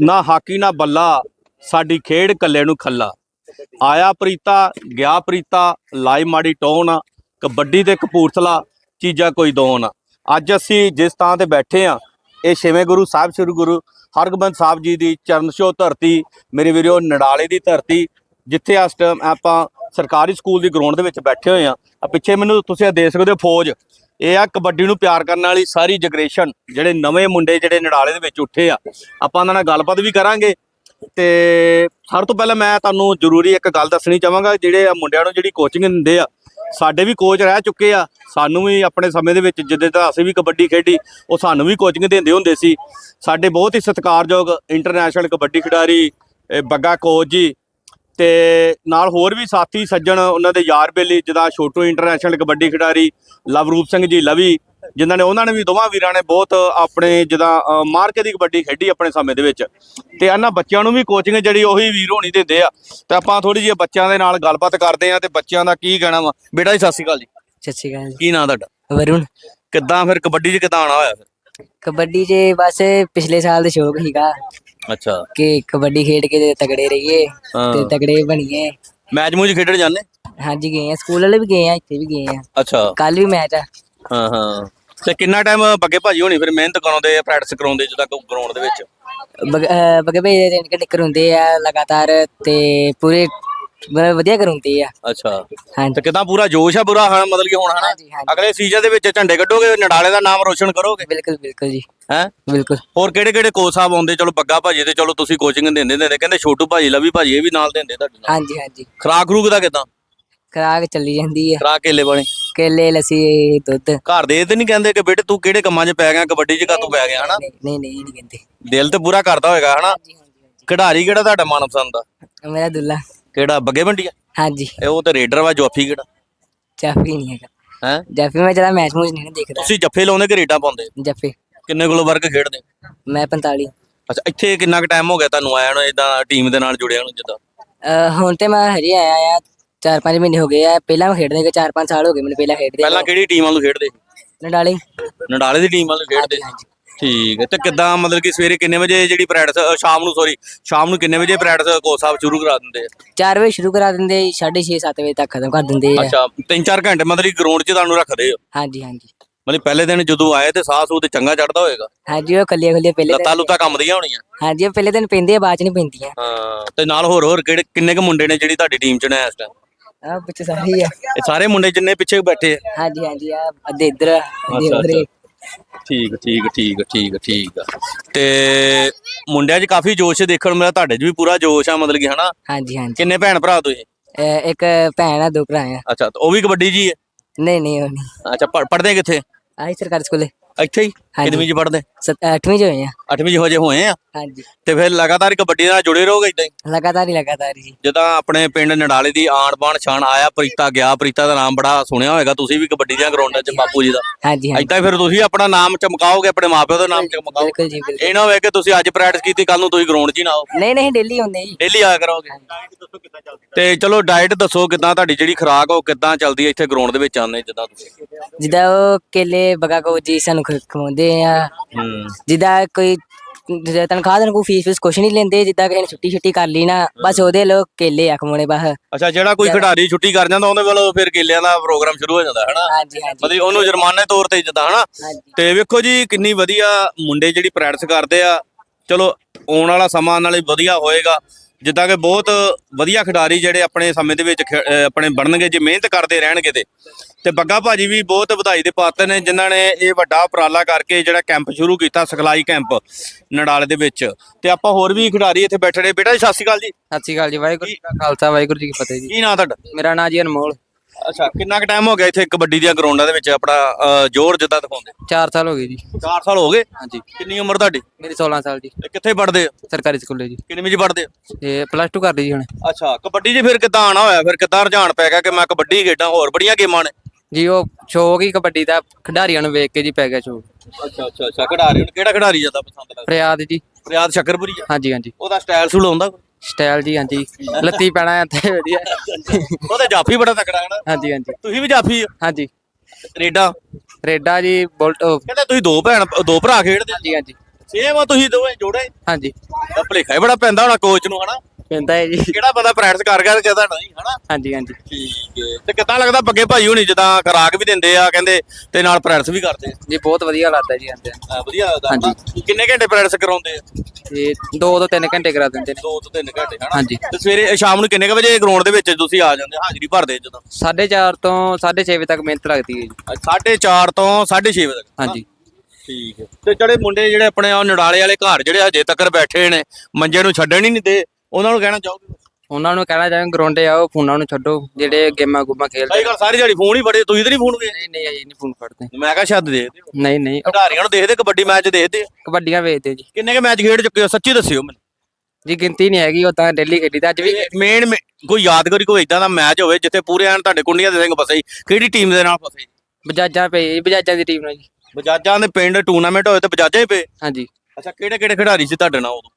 ਨਾ ਹਾਕੀ, ਨਾ ਬੱਲਾ, ਸਾਡੀ ਖੇਡ ਕੱਲੇ ਨੂੰ ਖੱਲਾ। ਆਇਆ ਪ੍ਰੀਤਾ, ਗਿਆ ਪ੍ਰੀਤਾ, ਲਾਈ ਮਾੜੀ ਟੋਨ, ਕਬੱਡੀ ਤੇ ਕਪੂਰਥਲਾ, ਚੀਜ਼ਾਂ ਕੋਈ ਦੋਨ। ਅੱਜ ਅਸੀਂ ਜਿਸ ਥਾਂ ਤੇ ਬੈਠੇ ਆ, ਇਹ ਛੇਵੇਂ ਗੁਰੂ ਸਾਹਿਬ, ਸ੍ਰੀ ਗੁਰੂ ਹਰਗੋਬਿੰਦ ਸਾਹਿਬ ਜੀ ਦੀ ਚਰਨ ਛੋਹ ਧਰਤੀ, ਮੇਰੇ ਵੀਰੋ ਨਡਾਲੇ ਦੀ ਧਰਤੀ, ਜਿੱਥੇ ਇਸ ਟਾਈਮ ਆਪਾਂ ਸਰਕਾਰੀ ਸਕੂਲ ਦੀ ਗਰਾਊਂਡ ਦੇ ਵਿੱਚ ਬੈਠੇ ਹੋਏ ਆ। ਆ ਪਿੱਛੇ ਮੈਨੂੰ ਤੁਸੀਂ ਇਹ ਦੇਖ ਸਕਦੇ ਹੋ ਫੌਜ। ਇਹ ਆ ਕਬੱਡੀ ਨੂੰ ਪਿਆਰ ਕਰਨ ਵਾਲੀ ਸਾਰੀ ਜਨਰੇਸ਼ਨ, ਜਿਹੜੇ ਨਵੇਂ ਮੁੰਡੇ ਜਿਹੜੇ ਨੜਾਲੇ ਦੇ ਵਿੱਚ ਉੱਠੇ ਆ। ਆਪਾਂ ਉਹਨਾਂ ਨਾਲ ਗੱਲਬਾਤ ਵੀ ਕਰਾਂਗੇ ਤੇ ਸਭ ਤੋਂ ਪਹਿਲਾਂ ਮੈਂ ਤੁਹਾਨੂੰ ਜ਼ਰੂਰੀ ਇੱਕ ਗੱਲ ਦੱਸਣੀ ਚਾਹਾਂਗਾ, ਜਿਹੜੇ ਆ ਮੁੰਡਿਆਂ ਨੂੰ ਜਿਹੜੀ ਕੋਚਿੰਗ ਦਿੰਦੇ ਆ, ਸਾਡੇ ਵੀ ਕੋਚ ਰਹਿ ਚੁੱਕੇ ਆ। ਸਾਨੂੰ ਵੀ ਆਪਣੇ ਸਮੇਂ ਦੇ ਵਿੱਚ ਜਿੱਦੇ ਦਾ ਅਸੀਂ ਵੀ ਕਬੱਡੀ ਖੇਡੀ, ਉਹ ਸਾਨੂੰ ਵੀ ਕੋਚਿੰਗ ਦਿੰਦੇ ਹੁੰਦੇ ਸੀ। ਸਾਡੇ ਬਹੁਤ ਹੀ ਸਤਿਕਾਰਯੋਗ ਇੰਟਰਨੈਸ਼ਨਲ ਕਬੱਡੀ ਖਿਡਾਰੀ, ਇਹ ਬੱਗਾ ਕੋਚ ਜੀ ਤੇ ਨਾਲ ਹੋਰ ਵੀ ਸਾਥੀ ਸੱਜਣ ਉਹਨਾਂ ਦੇ ਯਾਰ ਬੇਲੀ ਜਿਹਦਾ ਛੋਟੂ ਇੰਟਰਨੈਸ਼ਨਲ ਕਬੱਡੀ ਖਿਡਾਰੀ ਲਵਰੂਪ ਸਿੰਘ ਜੀ ਲਵੀ ਜਿਨ੍ਹਾਂ ਨੇ ਉਹਨਾਂ ਨੇ ਵੀ ਦੋਵਾਂ ਵੀਰਾਂ ਨੇ ਬਹੁਤ ਆਪਣੇ ਜਿਹਦਾ ਮਾਰਕੇ ਦੀ ਕਬੱਡੀ ਖੇਡੀ ਆਪਣੇ ਸਮੇਂ ਦੇ ਵਿੱਚ। ਤੇ ਇਹਨਾਂ ਬੱਚਿਆਂ ਨੂੰ ਵੀ ਕੋਚਿੰਗ ਜਿਹੜੀ ਉਹੀ ਵੀਰ ਹੋਣੀ ਦਿੰਦੇ ਆ। ਤੇ ਆਪਾਂ ਥੋੜੀ ਜਿਹੀ ਬੱਚਿਆਂ ਦੇ ਨਾਲ ਗੱਲਬਾਤ ਕਰਦੇ ਆ ਤੇ ਬੱਚਿਆਂ ਦਾ ਕੀ ਕਹਿਣਾ ਵਾ। ਬੇਟਾ ਜੀ ਸਤਿ ਸ਼੍ਰੀ ਅਕਾਲ ਜੀ। ਸਤਿ ਸ਼੍ਰੀ ਅਕਾਲ ਕੀ ਨਾਂ ਤੁਹਾਡਾ? ਜੀ ਵਰੁਣ। ਕਿੱਦਾਂ ਫਿਰ ਕਬੱਡੀ 'ਚ ਕਿੱਦਾਂ ਆਣਾ ਹੋਇਆ ਫਿਰ? ਕਬੱਡੀ 'ਚ ਬਸ ਪਿਛਲੇ ਸਾਲ ਦਾ ਸ਼ੌਕ ਸੀਗਾ। ਅੱਛਾ। ਕਿ ਕਬੱਡੀ ਖੇਡ ਕੇ ਤੇ ਤਗੜੇ ਰਹੀਏ ਹਾਂ। ਤੇ ਤਗੜੇ ਬਣੀਏ। ਮੈਚ ਮੂਚ ਖੇਡਣ ਜਾਂਦੇ? ਹਾਂਜੀ ਗਏ ਆ। ਸਕੂਲ ਵਾਲੇ ਵੀ ਗਏ ਆ ਇੱਥੇ ਵੀ ਗਏ ਆ। ਅੱਛਾ। ਕੱਲ ਵੀ ਮੈਚ ਆ। ਹਾਂ ਹਾਂ। ਤੇ ਕਿੰਨਾ ਟਾਈਮ ਬੱਗੇ ਭਾਜੀ ਹੋਣੀ ਫਿਰ ਮਿਹਨਤ ਕਰਾਉਂਦੇ ਆ ਪ੍ਰੈਕਟਿਸ ਕਰਾਉਂਦੇ ਜਦੋਂ ਤੱਕ ਗਰਾਊਂਡ ਦੇ ਵਿੱਚ? ਬਗ- ਅਹ ਬਗੇ ਭੇਜੇ ਤਿੰਨ ਘੰਟੇ ਕਰਉਂਦੇ ਆ ਲਗਾਤਾਰ ਤੇ ਪੂਰੇ ਮਤਲਬ ਵਧੀਆ ਕਰਉਂਦੇ ਆ। ਅੱਛਾ। ਹਾਂਜੀ। ਤੇ ਕਿਦਾਂ ਪੂਰਾ ਜੋਸ਼ ਆ ਬੁਰਾ ਹਾਂ ਮਤਲਬ ਕਿ ਹੁਣ ਹਨਾ? ਹਾਂਜੀ ਹਾਂਜੀ। ਅਗਲੇ ਸੀਜ਼ਨ ਦੇ ਵਿੱਚ ਝੰਡੇ ਕੱਢੋਗੇ ਨਡਾਲੇ ਦਾ ਨਾਮ ਰੋਸ਼ਨ ਕਰੋਗੇ? ਬਿਲਕੁਲ ਬਿਲਕੁਲ ਜੀ। ਹੈ? ਬਿਲਕੁਲ। ਹੋਰ ਕਿਹੜੇ ਕਿਹੜੇ ਕੋਚ ਸਾਹਿਬ ਆਉਂਦੇ? ਚਲੋ ਬੱਗਾ ਭਾਜੀ ਤੇ ਚਲੋ ਤੁਸੀਂ ਕੋਚਿੰਗ ਦਿੰਦੇ ਦਿੰਦੇ ਕਹਿੰਦੇ ਛੋਟੂ ਭਾਜੀ ਲਵੀ ਭਾਜੀ ਇਹ ਵੀ ਨਾਲ ਦਿੰਦੇ ਤੁਹਾਡੇ ਨਾਲ। ਹਾਂਜੀ ਹਾਂਜੀ। ਖਰਾਕ ਖਰੂਕ ਦਾ ਕਿਦਾਂ? ਖਰਾਕ ਚੱਲੀ ਜਾਂਦੀ ਆ। ਖਰਾਕ ਕੇਲੇ ਬਣੇ ਕੇਲੇ ਲੱਸੀ ਦੁੱਧ। ਘਰ ਦੇ ਇਹ ਤੇ ਨਹੀਂ ਕਹਿੰਦੇ ਕਿ ਬੇਟੇ ਤੂੰ ਕਿਹੜੇ ਕੰਮਾਂ 'ਚ ਪੈ ਗਿਆ ਕਬੱਡੀ 'ਚ ਕਾ ਤੂੰ ਪੈ ਗਿਆ ਹਨਾ? ਨਹੀਂ ਨਹੀਂ ਨਹੀਂ ਨਹੀਂ ਕਹਿੰਦੇ। ਦਿਲ ਤੇ ਪੂਰਾ ਕਰਦਾ ਹੋਏਗਾ ਹਨਾ? ਹਾਂਜੀ ਹਾਂਜੀ ਖਿਡਾਰੀ ਕਿਹੜਾ ਤੁਹਾਡਾ ਮਨਪਸੰਦ ਦਾ ਮੇਰਾ ਦੁੱਲਾ। ਕਿਹੜਾ ਬੱਗੇ ਬੰਡੀਆ ਹਾਂਜੀ। ਇਹ ਉਹ ਤੇ ਰੇਡਰ ਵਾ ਜੋਫੀ ਕਿਹੜਾ? ਜਾਫੀ ਨਹੀਂ ਹੈਗਾ। ਹੈ? ਜਾਫੀ ਮੈਂ ਜ਼ਿਆਦਾ ਮੈਚ ਮੂਚ ਨਹੀਂ ਨਾ ਦੇਖਦਾ। ਤੁਸੀਂ ਜੱਫੇ ਲਾਉਂਦੇ ਕਿ ਰੇਡਾਂ ਪਾਉਂਦੇ? ਜਾਫੀ। ਕਿੰਨੇ ਕਿਲੋ ਵਰਗ ਖੇਡਦੇ? ਮੈਂ 45 ਅੱਛਾ ਇੱਥੇ ਕਿੰਨਾ ਕੁ ਟਾਈਮ ਹੋ ਗਿਆ ਤੁਹਾਨੂੰ ਆਇਆ ਨੂੰ ਇਦਾਂ ਟੀਮ ਦੇ ਨਾਲ ਜੁੜਿਆ ਨੂੰ ਜਿੱਦਾਂ? ਅਹ ਹੁਣ ਤੇ ਮੈਂ ਹਜੇ ਆਇਆ ਆ 4-5 ਮਹੀਨੇ ਹੋ ਗਏ ਆ। ਪਹਿਲਾਂ ਮੈਂ ਖੇਡਦੇ ਕਿ 4-5 ਸਾਲ ਹੋ ਗਏ ਮੈਨੂੰ ਪਹਿਲਾਂ ਖੇਡਦੇ ਪਹਿਲਾਂ ਕਿਹੜੀ ਟੀਮ ਵੱਲੋਂ ਖੇਡਦੇ ਨਡਾਲੇ। ਨਡਾਲੇ ਦੀ ਟੀਮ ਵੱਲੋਂ ਖੇਡਦੇ ਠੀਕ ਹੈ। ਤੇ ਕਿੱਦਾਂ ਮਤਲਬ ਕਿ ਸਵੇਰੇ ਕਿੰਨੇ ਵਜੇ ਜਿਹੜੀ ਪ੍ਰੈਕਟਿਸ ਸ਼ਾਮ ਨੂੰ ਸੌਰੀ ਸ਼ਾਮ ਨੂੰ ਕਿੰਨੇ ਵਜੇ ਪ੍ਰੈਕਟਿਸ ਕੋਚ ਸਾਹਿਬ ਸ਼ੁਰੂ ਕਰਾ ਦਿੰਦੇ ਆ? 4 ਵਜੇ ਸ਼ੁਰੂ ਕਰਾ ਦਿੰਦੇ 6:30 7 ਵਜੇ ਤੱਕ ਖਤਮ ਕਰ ਦਿੰਦੇ ਆ। ਅੱਛਾ 3-4 ਘੰਟੇ ਮਤਲਬ ਕਿ ਗਰਾਊਂਡ 'ਚ ਤੁਹਾਨੂੰ ਰੱਖਦੇ ਹੋ ਹਾਂਜੀ ਹਾਂਜੀ। ਮਤਲਬ ਪਹਿਲੇ ਦਿਨ ਜਦੋਂ ਆਏ ਤੇ ਸਾਹ ਸੂ ਤੇ ਚੰਗਾ ਚੜਦਾ ਹੋਏਗਾ? ਹਾਂਜੀ ਉਹ ਕੱਲੀਆਂ ਕੱਲੀਆਂ ਪਹਿਲੇ ਲੱਤਾਂ ਦਿਨ ਲੁੱਤਾਂ ਕੰਮਦੀਆਂ ਹੋਣੀਆਂ? ਹਾਂਜੀ ਉਹ ਪਹਿਲੇ ਦਿਨ ਪੈਂਦੇ ਆ ਬਾਅਦ ਚ ਨਹੀਂ ਪੈਂਦੀਆਂ। ਹਾਂ ਤੇ ਨਾਲ ਹੋਰ ਹੋਰ ਕਿਹੜੇ ਕਿੰਨੇ ਕੁ ਮੁੰਡੇ ਨੇ ਜਿਹੜੀ ਤੁਹਾਡੀ ਟੀਮ 'ਚ ਨੇ ਇਸ ਟਾਈਮ ਆ ਵਿੱਚ ਸਾਰੇ ਹੀ ਆ। ਇਹ ਸਾਰੇ ਮੁੰਡੇ ਜਿੰਨੇ ਪਿੱਛੇ ਬੈਠੇ ਆ? ਹਾਂਜੀ ਹਾਂਜੀ ਆ ਅੱਧੇ ਇੱਧਰ ਆ, ਅੱਧੇ ਅੱਛਾ, ਉਧਰ। ਠੀਕ ਠੀਕ ਠੀਕ ਠੀਕ ਠੀਕ ਤੇ ਮੁੰਡਿਆਂ 'ਚ ਕਾਫੀ ਜੋਸ਼ ਦੇਖਣ ਨੂੰ ਮਿਲਿਆ ਤੁਹਾਡੇ 'ਚ ਵੀ ਪੂਰਾ ਜੋਸ਼ ਆ ਮਤਲਬ ਕਿ ਹਨਾ? ਹਾਂਜੀ ਹਾਂਜੀ। ਕਿੰਨੇ ਭੈਣ ਭਰਾ ਤੁਸੀਂ? ਅਹ ਇੱਕ ਭੈਣ ਆ ਦੋ ਭਰਾ ਆ। ਅੱਛਾ ਤੇ ਉਹ ਵੀ ਕਬੱਡੀ ਜੀ ਹੈ ਨਹੀਂ ਨਹੀਂ ਉਹ ਨਹੀਂ। ਅੱਛਾ ਪੜਦੇ ਕਿੱਥੇ? ਆਹੀ ਸਰਕਾਰੀ ਸਕੂਲੇ। ਇੱਥੇ ਹੀ। ਕਿੰਨਵੀਂ ਚ ਪੜਦੇ 8ਵੀਂ ਚ ਹੋਏ ਆ। 8ਵੀਂ ਚ ਹੋ ਜੇ ਹੋਏ ਆ? ਹਾਂਜੀ। ਤੇ ਫਿਰ ਲਗਾਤਾਰ ਕਬੱਡੀ ਨਾਲ ਜੁੜੇ ਰਹੋਗੇ ਇਦਾਂ ਹੀ? ਲਗਾਤਾਰ ਹੀ ਲਗਾਤਾਰ ਹੀ। ਜੀ ਜਿੱਦਾਂ ਆਪਣੇ ਪਿੰਡ ਨਡਾਲੇ ਦੀ ਆਣ ਬਾਣ ਛਾਣ ਆਇਆ ਪ੍ਰੀਤਾ ਗਿਆ ਪ੍ਰੀਤਾ ਦਾ ਨਾਮ ਬੜਾ ਸੁਣਿਆ ਹੋਵੇਗਾ ਤੁਸੀਂ ਵੀ ਕਬੱਡੀ ਦੀਆਂ ਗਰਾਊਂਡਾਂ 'ਚ ਬਾਪੂ ਜੀ ਦਾ। ਹਾਂਜੀ ਹਾਂਜੀ। ਇਦਾਂ ਹੀ ਫਿਰ ਤੁਸੀਂ ਆਪਣਾ ਨਾਮ ਚਮਕਾਓਗੇ ਆਪਣੇ ਮਾਪਿਓ ਦਾ ਨਾਮ ਚਮਕਾਓ ਬਿਲਕੁਲ ਜੀ ਬਿਲਕੁਲ। ਇਹ ਨਾ ਹੋਵੇ ਕਿ ਤੁਸੀਂ ਅੱਜ ਪ੍ਰੈਕਟਿਸ ਕੀਤੀ ਕੱਲ ਨੂੰ ਤੁਸੀਂ ਗਰਾਊਂਡ 'ਚ ਹੀ ਨਾ ਆਓ। ਨਹੀਂ ਨਹੀਂ ਡੇਲੀ ਹੁੰਦੇ ਜੀ। ਡੇਲੀ ਆਇਆ ਕਰੋਗੇ। ਤੇ ਚਲੋ ਡਾਈਟ ਦੱਸੋ ਕਿਦਾਂ ਤੁਹਾਡੀ ਜਿਹੜੀ ਖੁਰਾਕ ਉਹ ਕਿਦਾਂ ਚੱਲਦੀ ਹੈ ਇੱਥੇ ਗਰਾਊਂਡ ਦੇ ਵਿੱਚ ਆਉਂਦੇ ਜਿੱਦਾਂ ਤੁਸੀਂ? ਜਿੱਦਾਂ ਉਹ ਕੇਲੇ ਬਗਾ ਕੋ ਜੀ ਸਾਨੂੰ ਖ- ਖਵਾਉਂਦੇ ਆ। ਹੂੰ। ਜਿੱਦਾਂ ਕੋਈ ਜਿੱਦਾਂ ਤਨਖਾਹ ਕੋਈ ਫੀਸ ਫੀਸ ਕੁਛ ਨਹੀਂ ਲੈਂਦੇ ਜਿੱਦਾਂ ਨੇ ਛੁੱਟੀ ਛੁੱਟੀ ਕਰ ਲਈ ਨਾ ਬਸ ਉਹਦੇ ਲੋ ਕੇਲੇ ਆ ਖਵਾਉਣੇ ਬਸ। ਅੱਛਾ ਜਿਹੜਾ ਕੋਈ ਖਿਡਾਰੀ ਛੁੱਟੀ ਕਰ ਜਾਂਦਾ ਉਹਦੇ ਵੱਲੋਂ ਫਿਰ ਕੇਲਿਆਂ ਦਾ ਪ੍ਰੋਗਰਾਮ ਸ਼ੁਰੂ ਹੋ ਜਾਂਦਾ ਹੈ ਨਾ ਹਾਂਜੀ ਹਾਂਜੀ। ਮਤਲਬ ਉਹਨੂੰ ਜੁਰਮਾਨੇ ਤੌਰ ਤੇ ਜਿੱਦਾਂ ਹਨਾ? ਤੇ ਵੇਖੋ ਜੀ ਕਿੰਨੀ ਵਧੀਆ ਮੁੰਡੇ ਜਿਹੜੀ ਪ੍ਰੈਕਟਿਸ ਕਰਦੇ ਆ। ਚਲੋ ਆਉਣ ਵਾਲਾ ਸਮਾਂ ਨਾਲੇ ਵਧੀਆ ਹੋਏਗਾ। ਜਿੱਦਾਂ ਕਿ ਬਹੁਤ ਵਧੀਆ ਖਿਡਾਰੀ ਜਿਹੜੇ ਆਪਣੇ ਸਮੇਂ ਦੇ ਵਿੱਚ ਆਪਣੇ ਬਣਨਗੇ ਜੇ ਮਿਹਨਤ ਕਰਦੇ ਰਹਿਣਗੇ ਤੇ। ਤੇ ਬੱਗਾ ਭਾਜੀ ਵੀ ਬਹੁਤ ਵਧਾਈ ਦੇ ਪਾਤਰ ਨੇ ਜਿਨ੍ਹਾਂ ਨੇ ਇਹ ਵੱਡਾ ਉਪਰਾਲਾ ਕਰਕੇ ਜਿਹੜਾ ਕੈਂਪ ਸ਼ੁਰੂ ਕੀਤਾ ਸਿਖਲਾਈ ਕੈਂਪ ਨਡਾਲੇ ਦੇ ਵਿੱਚ। ਤੇ ਆਪਾਂ ਹੋਰ ਵੀ ਖਿਡਾਰੀ ਇੱਥੇ ਬੈਠੇ ਨੇ। ਬੇਟਾ ਜੀ ਸਤਿ ਸ਼੍ਰੀ ਅਕਾਲ ਜੀ। ਸਤਿ ਸ਼੍ਰੀ ਅਕਾਲ ਜੀ ਵਾਹਿਗੁਰੂ ਜੀ ਕਾ ਖਾਲਸਾ ਵਾਹਿਗੁਰੂ ਜੀ ਕੀ ਫਤਿਹ ਜੀ। ਕੀ ਨਾਂ ਤੁਹਾਡਾ? ਮੇਰਾ ਨਾਂ ਜੀ ਅਨਮੋਲ। ਅੱਛਾ ਕਿੰਨਾ ਕੁ ਟਾਈਮ ਹੋ ਗਿਆ ਇੱਥੇ ਕਬੱਡੀ ਦੀਆਂ ਗਰਾਊਂਡਾਂ ਦੇ ਵਿੱਚ ਆਪਣਾ ਜ਼ੋਰ ਜਿੱਦਾਂ ਦਿਖਾਉਂਦੇ? 4 ਸਾਲ ਹੋ ਗਏ ਜੀ। 4 ਸਾਲ ਹੋ ਗਏ? ਹਾਂਜੀ। ਕਿੰਨੀ ਉਮਰ ਤੁਹਾਡੀ? ਮੇਰੀ 16 ਸਾਲ ਜੀ ਤੇ ਕਿੱਥੇ ਪੜ੍ਹਦੇ ਹੋ? ਸਰਕਾਰੀ ਸਕੂਲੇ ਜੀ। ਕਿੰਨੀ ਵਿੱਚ ਪੜ੍ਹਦੇ ਹੋ? ਤੇ ਪਲੱਸ 2 ਕਰ ਲਈ ਜੀ ਹੁਣ। ਅੱਛਾ ਕਬੱਡੀ 'ਚ ਫਿਰ ਕਿੱਦਾਂ ਆਣਾ ਹੋਇਆ? ਫਿਰ ਕਿੱਦਾਂ ਰੁਝਾਨ ਪੈ ਗਿਆ ਕਿ ਮੈਂ ਕਬੱਡੀ ਖੇਡਾਂ ਹੋਰ ਬੜੀਆਂ ਗੇਮਾਂ ਨੇ? ਜੀ ਉਹ ਸ਼ੌਕ ਹੀ ਕਬੱਡੀ ਦਾ ਖਿਡਾਰੀਆਂ ਨੂੰ ਵੇਖ ਕੇ ਜੀ ਪੈ ਗਿਆ ਸ਼ੌਕ। ਅੱਛਾ ਅੱਛਾ ਅੱਛਾ ਖਿਡਾਰੀ ਨੂੰ ਕਿਹੜਾ ਖਿਡਾਰੀ ਜ਼ਿਆਦਾ ਪਸੰਦ ਲੱਗਦਾ? ਫਰਿਆਦ ਜੀ। ਰਿਆਦ ਸ਼ਕਰਪੁਰੀ ਆ? ਹਾਂਜੀ ਹਾਂਜੀ। ਉਹਦਾ ਸਟਾਈਲ ਸੂਲ ਆਉਂਦਾ ਸਟਾਈਲ ਜੀ ਹਾਂਜੀ। ਲੱਤੀ ਪੈਣਾ ਹੈ ਤੇ ਵਧੀਆ ਉਹਦਾ ਜਾਫੀ ਬੜਾ ਤਕੜਾ ਹੈ ਨਾ। ਹਾਂਜੀ ਹਾਂਜੀ। ਤੁਸੀਂ ਵੀ ਜਾਫੀ ਹੋ? ਹਾਂਜੀ। ਰੇਡਾ? ਰੇਡਾ ਜੀ ਬੁਲਟ ਉਹ, ਕਹਿੰਦੇ ਤੁਸੀਂ ਦੋ ਭੈਣ ਦੋ ਭਰਾ ਖੇਡਦੇ ਹਾਂਜੀ ਹਾਂਜੀ। ਸੇਮ ਆ ਤੁਸੀਂ ਦੋਵੇਂ ਜੋੜੇ? ਹਾਂਜੀ। ਤਾਂ ਭਲੇਖਾ ਹੀ ਬੜਾ ਪੈਂਦਾ ਹੋਣਾ ਕੋਚ ਨੂੰ ਹਨਾ? ਪੈਂਦਾ ਹੈ ਜੀ। ਕਿਹੜਾ ਬੰਦਾ ਪ੍ਰੈਕਟਿਸ ਕਰ ਗਿਆ ਤੇ ਕਿਹਦਾ ਨਹੀਂ ਹਨਾ? ਹਾਂਜੀ ਹਾਂਜੀ। ਠੀਕ ਹੈ ਤੇ ਕਿੱਦਾਂ ਲੱਗਦਾ ਬੱਗੇ ਭਾਈ ਹੁਣੀ ਜਿੱਦਾਂ ਖਰਾਕ ਵੀ ਦਿੰਦੇ ਆ ਕਹਿੰਦੇ ਤੇ ਨਾਲ ਪ੍ਰੈਕਟਿਸ ਵੀ ਕਰਦੇ ਜੀ ਬਹੁਤ ਵਧੀਆ ਲੱਗਦਾ ਜੀ ਆਂਦੇ ਆ ਵਧੀਆ ਲੱਗਦਾ। ਹਨਾ? ਕਿੰਨੇ ਘੰਟੇ ਪ੍ਰੈਕਟਿਸ ਕਰਾਉਂਦੇ ਆ? ਤੇ 2 ਤੋਂ 3 ਘੰਟੇ ਕਰਾ ਦਿੰਦੇ ਨੇ। 2 ਤੋਂ 3 ਘੰਟੇ ਹਨਾ? ਹਾਂਜੀ। ਤੇ ਸਵੇਰੇ ਸ਼ਾਮ ਨੂੰ ਕਿੰਨੇ ਕ ਵਜੇ ਗਰਾਊਂਡ ਦੇ ਵਿੱਚ ਤੁਸੀਂ ਆ ਜਾਂਦੇ ਹਾਜ਼ਰੀ ਭਰਦੇ ਜਦੋਂ? 4:30 ਤੋਂ 6:30 ਵਜੇ ਤੱਕ ਮਿਹਨਤ ਲੱਗਦੀ ਹੈ ਜੀ। 4:30 ਤੋਂ 6:30 ਵਜੇ ਤੱਕ ਹਾਂਜੀ। ਠੀਕ ਹੈ ਤੇ ਜਿਹੜੇ ਮੁੰਡੇ ਜਿਹੜੇ ਆਪਣੇ ਆ ਨੜਾਲੇ ਵਾਲੇ ਘਰ ਜਿਹੜੇ ਹਜੇ ਤੱਕ ਬੈਠੇ ਨੇ ਮੰਜੇ ਨੂੰ ਛੱਡਣ ਹੀ ਨਹੀਂ ਦੇ ਉਹਨਾਂ ਨੂੰ ਕਹਿਣਾ ਚਾਹੋਗੇ ਉਹਨਾਂ ਨੂੰ ਕਹਿਣਾ ਚਾਹਾਂਗੇ ਗਰਾਊਂਡੇ ਆਓ ਫੋਨਾਂ ਨੂੰ ਛੱਡੋ ਜਿਹੜੇ ਗੇਮਾਂ ਗੁੱਮਾਂ ਖੇਡਦੇ ਸਹੀ ਗੱਲ ਸਾਰੀ ਦਿਹਾੜੀ ਫੋਨ ਹੀ ਫੜੇ ਤੁਸੀਂ ਤੇ ਨਹੀਂ ਫੋਨ ਵੇਚਦੇ ਨਹੀਂ ਨਹੀਂ ਅਸੀਂ ਨਹੀਂ ਫੋਨ ਫੜਦੇ। ਮੈਂ ਕਿਹਾ ਦੇਖਦੇ ਹੋ। ਨਹੀਂ ਨਹੀਂ। ਖਿਡਾਰੀਆਂ ਨੂੰ ਦੇਖਦੇ ਕਬੱਡੀ ਮੈਚ ਦੇਖਦੇ। ਕਬੱਡੀਆਂ ਵੇਚਦੇ ਜੀ। ਕਿੰਨੇ ਕ ਮੈਚ ਖੇਡ ਚੁੱਕੇ ਹੋ? ਸੱਚੀ ਦੱਸਿਓ ਮੈਨੂੰ। ਜੀ ਗਿਣਤੀ ਨਹੀਂ ਹੈਗੀ ਉਹ ਤਾਂ ਡੇਲੀ ਖੇਡੀ ਦਾ ਅੱਜ ਵੀ। ਮੇਨ ਕੋਈ ਯਾਦਗਾਰੀ ਕੋਈ ਇਦਾਂ ਦਾ ਮੈਚ ਹੋਵੇ ਜਿੱਥੇ ਪੂਰੇ ਐਨ ਤੁਹਾਡੇ ਕੁੰਡੀਆਂ ਦੇ ਸਿੰਘ ਫਸੇ। ਕਿਹੜੀ ਟੀਮ ਦੇ ਨਾਲ ਫਸੇ? ਬਜਾਜਾਂ ਪਈ ਬਜਾਜਾਂ ਦੀ ਟੀਮ ਨਾਲ ਜੀ। ਬਜਾਜਾਂ ਦੇ ਪਿੰਡ ਟੂਰਨਾਮੈਂਟ ਹੋਏ ਤੇ ਬਜਾਜਾਂ ਹੀ ਪਏ? ਹਾਂਜੀ। ਅੱਛਾ ਕਿਹੜੇ ਕਿਹੜੇ ਖਿਡਾਰੀ ਸੀ ਤੁਹਾਡੇ ਨਾਲ ਉਦੋਂ?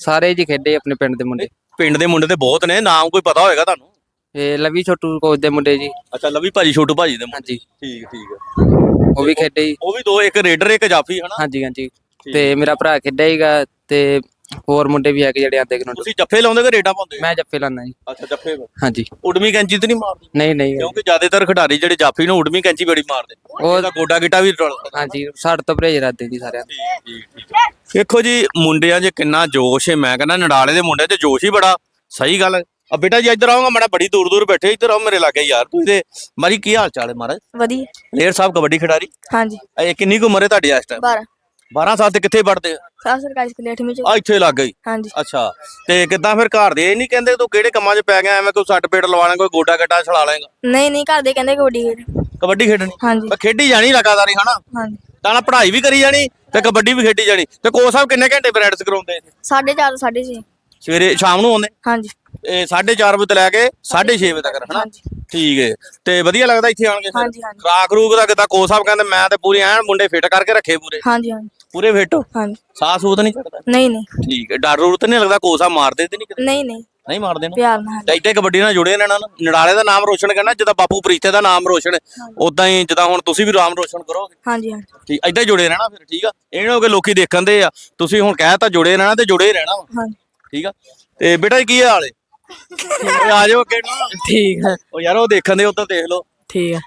ਸਾਰੇ ਜੀ ਖੇਡੇ ਆਪਣੇ ਪਿੰਡ ਦੇ ਮੁੰਡੇ। ਪਿੰਡ ਦੇ ਮੁੰਡੇ ਤੇ ਬਹੁਤ ਨੇ ਨਾਮ ਕੋਈ ਪਤਾ ਹੋਏਗਾ ਤੁਹਾਨੂੰ? ਇਹ ਲਵੀ ਛੋਟੂ ਕੋਚ ਦੇ ਮੁੰਡੇ ਜੀ। ਅੱਛਾ ਲਵੀ ਭਾਜੀ ਛੋਟੂ ਭਾਜੀ ਦੇ ਮੁੰਡੇ। ਹਾਂਜੀ। ਠੀਕ ਠੀਕ ਉਹ ਵੀ ਖੇਡੇ ਜੀ। ਉਹ ਵੀ ਦੋ ਇੱਕ ਰੇਡਰ ਇੱਕ ਜਾਫੀ ਹਨਾ? ਹਾਂਜੀ ਹਾਂਜੀ। ਤੇ ਮੇਰਾ ਭਰਾ ਖੇਡਿਆ ਹੀਗਾ ਤੇ ਹੋਰ ਮੁੰਡੇ ਵੀ ਹੈਗੇ ਜਿਹੜੇ ਆਂਦੇ ਗਰਾਊਂਡ ਤੁਸੀਂ ਜੱਫੇ ਲਾਉਂਦੇ ਕਿ ਰੇਡਾਂ ਪਾਉਂਦੇ? ਮੈਂ ਜੱਫੇ ਲਾਣਾ ਜੀ। ਅੱਛਾ ਜੱਫੇ ਹਾਂਜੀ। ਉਡਮੀ ਕੈਂਚੀ ਤੇ ਨਹੀਂ ਮਾਰਦੇ? ਨਹੀਂ ਨਹੀਂ। ਕਿਉਂਕਿ ਜ਼ਿਆਦਾਤਰ ਖਿਡਾਰੀ ਜਿਹੜੇ ਜਾਫੀ ਨੂੰ ਉਡਮੀ ਕੈਂਚੀ ਬੜੀ ਮਾਰਦੇ। ਉਹ ਉਹਦਾ ਗੋਡਾ ਗਿੱਟਾ ਵੀ ਰੁਲਦਾ ਹਾਂਜੀ ਸਾਡੇ ਤੋਂ ਪਰਹੇਜ ਰੱਖਦੇ ਜੀ ਸਾਰਿਆਂ। ਦੇਖੋ ਜੀ ਮੁੰਡਿਆਂ 'ਚ ਕਿੰਨਾ ਜੋਸ਼ ਹੈ। ਮੈਂ ਕਹਿੰਦਾ ਨਡਾਲੇ ਦੇ ਮੁੰਡਿਆਂ 'ਚ ਜੋਸ਼ ਹੀ ਬੜਾ। ਸਹੀ ਗੱਲ ਹੈ। ਆ ਬੇਟਾ ਜੀ ਇੱਧਰ ਆਓਗਾ ਮਾੜਾ ਬੜੀ ਦੂਰ ਦੂਰ ਬੈਠੇ। ਇੱਧਰ ਆਓ ਮੇਰੇ ਲਾਗੇ ਯਾਰ। ਤੁਸੀਂ ਤੇ ਮਾਰੀ ਕੀ ਹਾਲ ਚਾਲ ਹੈ ਮਹਾਰਾਜ? ਵਧੀਆ। ਪਲੇਅਰ ਸਾਹਿਬ ਕਬੱਡੀ ਖਿਡਾਰੀ? ਹਾਂਜੀ। ਇਹ ਕਿੰਨੀ ਕੁ ਉਮਰ ਹੈ ਤੁਹਾਡੀ ਇਸ ਟਾਈਮ 12 12 ਸਾਲ ਤੇ ਕਿੱਥੇ ਪੜਦੇ ਸਾਹ ਸਰਕਾਰੀ ਸਕੂਲ 8ਵੀਂ ਚ। ਆ ਇੱਥੇ ਲੱਗ ਗਈ? ਹਾਂਜੀ। ਅੱਛਾ ਤੇ ਕਿੱਦਾਂ ਫਿਰ ਘਰ ਦੇ ਇਹ ਨਹੀਂ ਕਹਿੰਦੇ ਤੂੰ ਕਿਹੜੇ ਕੰਮਾਂ 'ਚ ਪੈ ਗਿਆ ਐਵੇਂ ਕੋਈ ਸੱਟ ਪੇਟ ਲਵਾ ਲੈ ਕੋਈ ਗੋਡਾ ਗੱਡਾ ਛਲਾ ਲੇਗਾ ਨਹੀਂ ਨਹੀਂ ਘਰ ਦੇ ਕਹਿੰਦੇ ਕਬੱਡੀ ਖੇਡ ਕਬੱਡੀ ਖੇਡਣੀ? ਹਾਂਜੀ। ਮੈਂ ਖੇਡੀ ਜਾਣੀ ਲਗਾਤਾਰ ਹੀ ਹਨਾ? ਹਾਂਜੀ। ਤਾਂ ਨਾਲ ਪੜ੍ਹਾਈ ਵੀ ਕਰੀ ਜਾਣੀ ਤੇ ਕਬੱਡੀ ਵੀ ਖੇਡੀ ਜਾਣੀ। ਤੇ ਕੋਚ ਸਾਹਿਬ ਕਿੰਨੇ ਘੰਟੇ ਪ੍ਰੈਕਟਿਸ ਕਰਾਉਂਦੇ? ਇੱਥੇ? 4:30 6:30 ਸਵੇਰੇ ਸ਼ਾਮ ਨੂੰ ਆਉਂਦੇ? ਹਾਂਜੀ। ਇਹ 4:30 ਵਜੇ ਤੋਂ ਲੈ ਕੇ 6:30 ਵਜੇ ਤੱਕ ਹਨਾ ਹਾਂਜੀ। ਠੀਕ ਹੈ ਤੇ ਵਧੀਆ ਲੱਗਦਾ ਇੱਥੇ ਆਣ ਕੇ? ਹਾਂਜੀ ਹਾਂਜੀ। ਖੁਰਾਕ ਰੂਕ ਦਾ ਕਿਦਾਂ? ਕੋਚ ਸਾਹਿਬ ਕਹਿੰਦੇ ਮੈਂ ਤੇ ਪੂਰੀ ਐਨ ਮੁੰਡੇ ਫਿੱਟ ਕਰਕੇ ਰੱਖੇ ਪੂਰੇ। ਹਾਂਜੀ ਹਾਂਜੀ। ਪੂਰੇ ਫਿੱਟ ਹਾਂਜੀ। ਸਾਹ ਸੂਤ ਨਹੀਂ ਚੜਦਾ? ਨਹੀਂ ਨਹੀਂ। ਠੀਕ ਹੈ ਡਰ ਰੂਰ ਤੇ ਨਹੀਂ ਲੱਗਦਾ? ਕੋਚ ਸਾਹਿਬ ਮਾਰਦੇ ਤੇ ਨਹੀਂ ਕਿਤੇ? ਨਹੀਂ ਨਹੀਂ। ਨਹੀਂ ਮਾਰਦੇ ਨਾ? ਪਿਆਰ ਨਾਲ। ਤੇ ਇੱਥੇ ਕਬੱਡੀ ਨਾਲ ਜੁੜੇ ਨੇ ਨਾ ਨੜਾਲੇ ਦਾ ਨਾਮ ਰੋਸ਼ਨ ਕਰਨਾ ਜਿੱਦਾਂ ਬਾਪੂ ਪ੍ਰੀਤੇ ਦਾ ਨਾਮ ਰੋਸ਼ਨ। ਉਦਾਂ ਹੀ ਜਿੱਦਾਂ ਹੁਣ ਤੁਸੀਂ ਵੀ ਨਾਮ ਰੋਸ਼ਨ ਕਰੋਗੇ। ਹਾਂਜੀ ਹਾਂਜੀ। ਠੀਕ ਏਦਾਂ ਹੀ ਜੁੜੇ ਰਹਿਣਾ ਫਿਰ ਠੀਕ ਆ? ਇਹ ਨਾ ਹੋ ਕੇ ਲੋਕੀ ਦੇਖਣ ਦੇ ਆ। ਤੁਸੀਂ ਹੁਣ ਕਹਿ ਤਾਂ ਜੁੜੇ ਰਹਿਣਾ ਤੇ ਜੁੜੇ ਹੀ ਰਹਿਣਾ ਵਾ। ਹਾਂਜੀ। ਠੀਕ ਆ? ਤੇ ਬੇਟਾ ਜੀ ਕੀ ਹਾਲ ਏ? ਆ ਜਾਓ ਅੱਗੇ। ਨੂੰ ਠੀਕ ਹੈ ਉਹ ਯਾਰ ਉਹ ਦੇਖਣ ਦੇ ਉਧਰ ਦੇਖ ਲਓ। ਠੀਕ ਹੈ